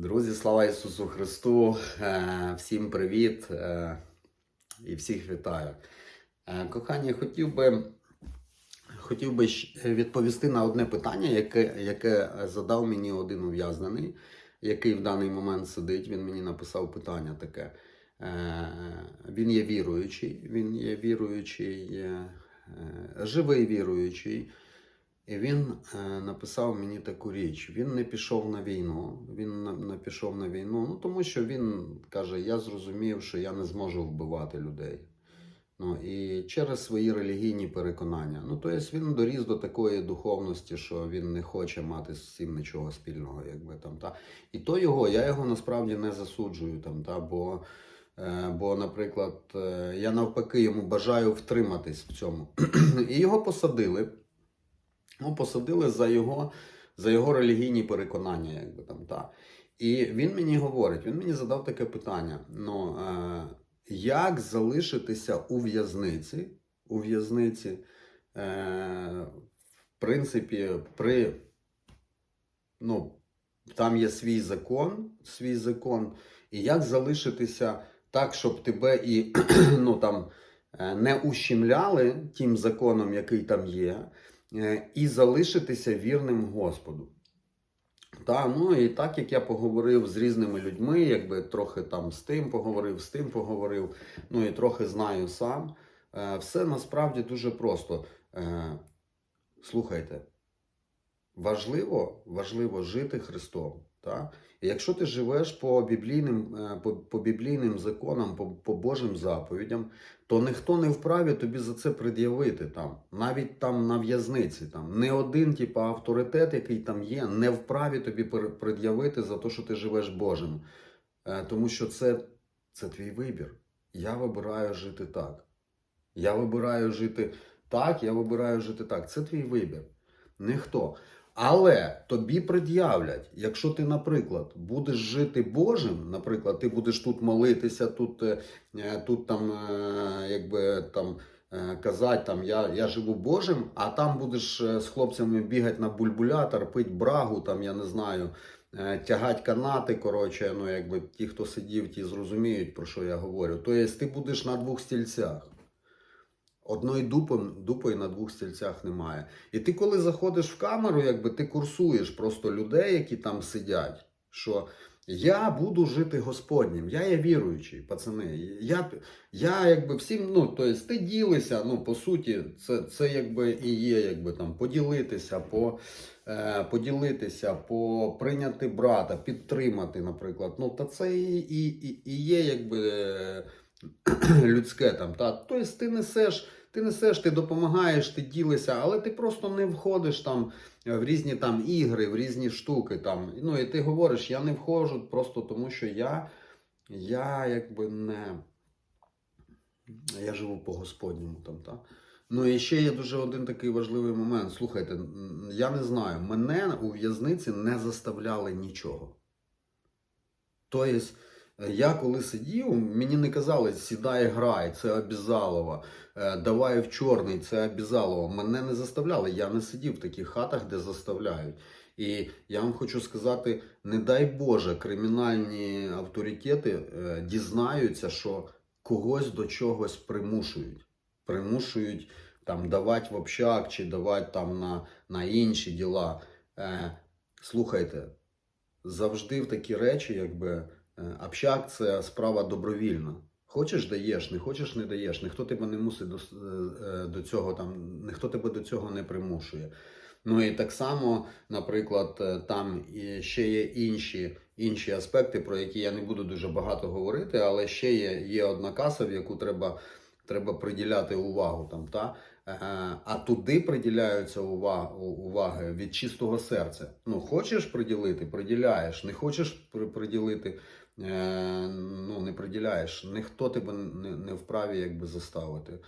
Друзі, слава Ісусу Христу! Е, Всім привіт е, і всіх вітаю. Е, Кохані, хотів би, хотів би відповісти на одне питання, яке, яке задав мені один ув'язнений, який в даний момент сидить. Він мені написав питання таке. Він є віруючий, він є віруючий, живий віруючий. І він е, написав мені таку річ. Він не пішов на війну. Він не пішов на війну, ну тому що він каже: я зрозумів, що я не зможу вбивати людей. Ну і через свої релігійні переконання. Ну, тобто він доріс до такої духовності, що він не хоче мати з цим нічого спільного, якби там та. І то його, я його насправді не засуджую там, та, бо, е, бо, наприклад, е, я навпаки йому бажаю втриматись в цьому. І його посадили. Ну, посадили за його, за його релігійні переконання, якби там та. І він мені говорить, він мені задав таке питання: ну, е, як залишитися у в'язниці, у в'язниці, е, в принципі, при, ну, там є свій закон, свій закон, і як залишитися так, щоб тебе і ну, там, е, не ущемляли тим законом, який там є, і залишитися вірним Господу. Та, ну і так як я поговорив з різними людьми, якби трохи там з тим поговорив, з тим поговорив, ну і трохи знаю сам, е, все насправді дуже просто. Е, Слухайте, важливо, важливо жити Христом. Та? І якщо ти живеш по біблійним, е, по, по біблійним законам, по, по Божим заповідям, то ніхто не вправі тобі за це пред'явити там, навіть там на в'язниці. Там не один, типу, авторитет, який там є, не вправі тобі пред'явити за те, що ти живеш Божим. Е, Тому що це, це твій вибір. Я вибираю жити так. Я вибираю жити так, я вибираю жити так. Це твій вибір. Ніхто. Але тобі пред'являть, якщо ти, наприклад, будеш жити Божим, наприклад, ти будеш тут молитися, тут, е, е, тут там, е, якби там казати, там я, я живу Божим, а там будеш з хлопцями бігати на бульбулятор, пити брагу, там я не знаю, тягати канати. Коротше, ну якби ті, хто сидів, ті зрозуміють, про що я говорю. Тобто ти будеш на двох стільцях. Одної дупи, дупи на двох стільцях немає. І ти, коли заходиш в камеру, якби ти курсуєш просто людей, які там сидять, що я буду жити Господнім, я є віруючий, пацани. Я, я якби всім, ну, тобто ти ділися, ну, по суті, це, це якби і є, якби там поділитися, по, е, поділитися, по прийняти брата, підтримати, наприклад. Ну, та це і, і, і, і є, якби. е, людське там. Та? Тобто ти несеш, ти несеш, ти допомагаєш, ти ділишся, але ти просто не входиш там е, в різні там ігри, в різні штуки. Там. Ну і ти говориш, я не входжу просто тому, що я, я якби не. Я живу по Господньому там, та? Ну і ще є дуже один такий важливий момент. Слухайте, я не знаю, мене у в'язниці не заставляли нічого. Тобто, Я коли сидів, мені не казали, сідай, грай, це обізалово, е, давай в чорний, це обізалово. Мене не заставляли, я не сидів в таких хатах, де заставляють. І я вам хочу сказати: не дай Боже, кримінальні авторитети е, дізнаються, що когось до чогось примушують. Примушують там давати в общак чи давати там на, на інші діла. Е, слухайте, завжди в такі речі, якби. Е, Общак це справа добровільна. Хочеш даєш, не хочеш не даєш. Ніхто тебе не мусить до, е, до цього там, ніхто тебе до цього не примушує. Ну і так само, наприклад, е, там ще є інші, інші аспекти, про які я не буду дуже багато говорити, але ще є, є одна каса, в яку треба, треба приділяти увагу. Там, та? Е, А туди приділяються увага, уваги від чистого серця. Ну, хочеш приділити, приділяєш. Не хочеш приділити, е, ну, не приділяєш. Ніхто тебе не, не вправі якби заставити.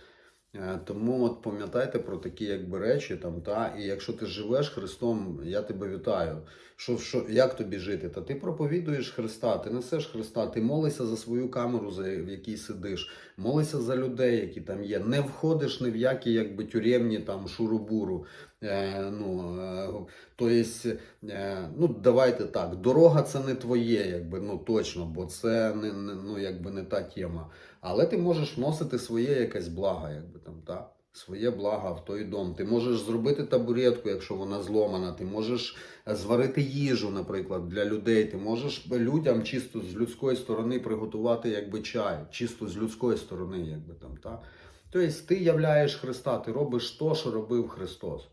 Е, Тому от пам'ятайте про такі якби речі там, та, і якщо ти живеш Христом, я тебе вітаю. Що, що, як тобі жити? Та ти проповідуєш Христа, ти несеш Христа, ти молишся за свою камеру, за, в якій сидиш, молишся за людей, які там є. Не входиш ні в які якби тюремні там шурубуру. Е, ну, е, то єсть, е, ну, давайте так, дорога це не твоє, якби, ну точно, бо це не, не, ну, якби не та тема. Але ти можеш вносити своє якесь благо, якби там, так? Своє благо в той дом. Ти можеш зробити табуретку, якщо вона зломана. Ти можеш зварити їжу, наприклад, для людей. Ти можеш людям чисто з людської сторони приготувати якби чай, чисто з людської сторони, якби там, так? Тобто ти являєш Христа, ти робиш то, що робив Христос.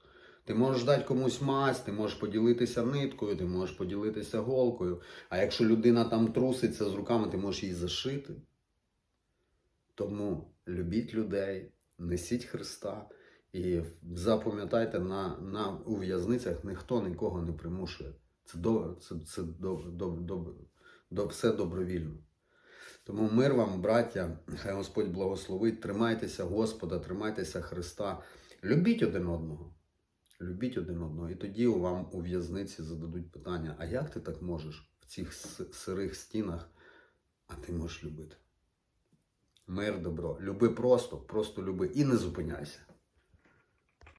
Ти можеш дати комусь мазь, ти можеш поділитися ниткою, ти можеш поділитися голкою. А якщо людина там труситься з руками, ти можеш її зашити. Тому любіть людей, несіть Христа і запам'ятайте, на, на, у в'язницях ніхто нікого не примушує. Це, до, це, це до, до, до, до, все добровільно. Тому мир вам, браття, хай Господь благословить. Тримайтеся Господа, тримайтеся Христа. Любіть один одного. Любіть один одного. І тоді вам у в'язниці зададуть питання: а як ти так можеш в цих сирих стінах, а ти можеш любити? Мир, добро. Люби просто, просто люби і не зупиняйся.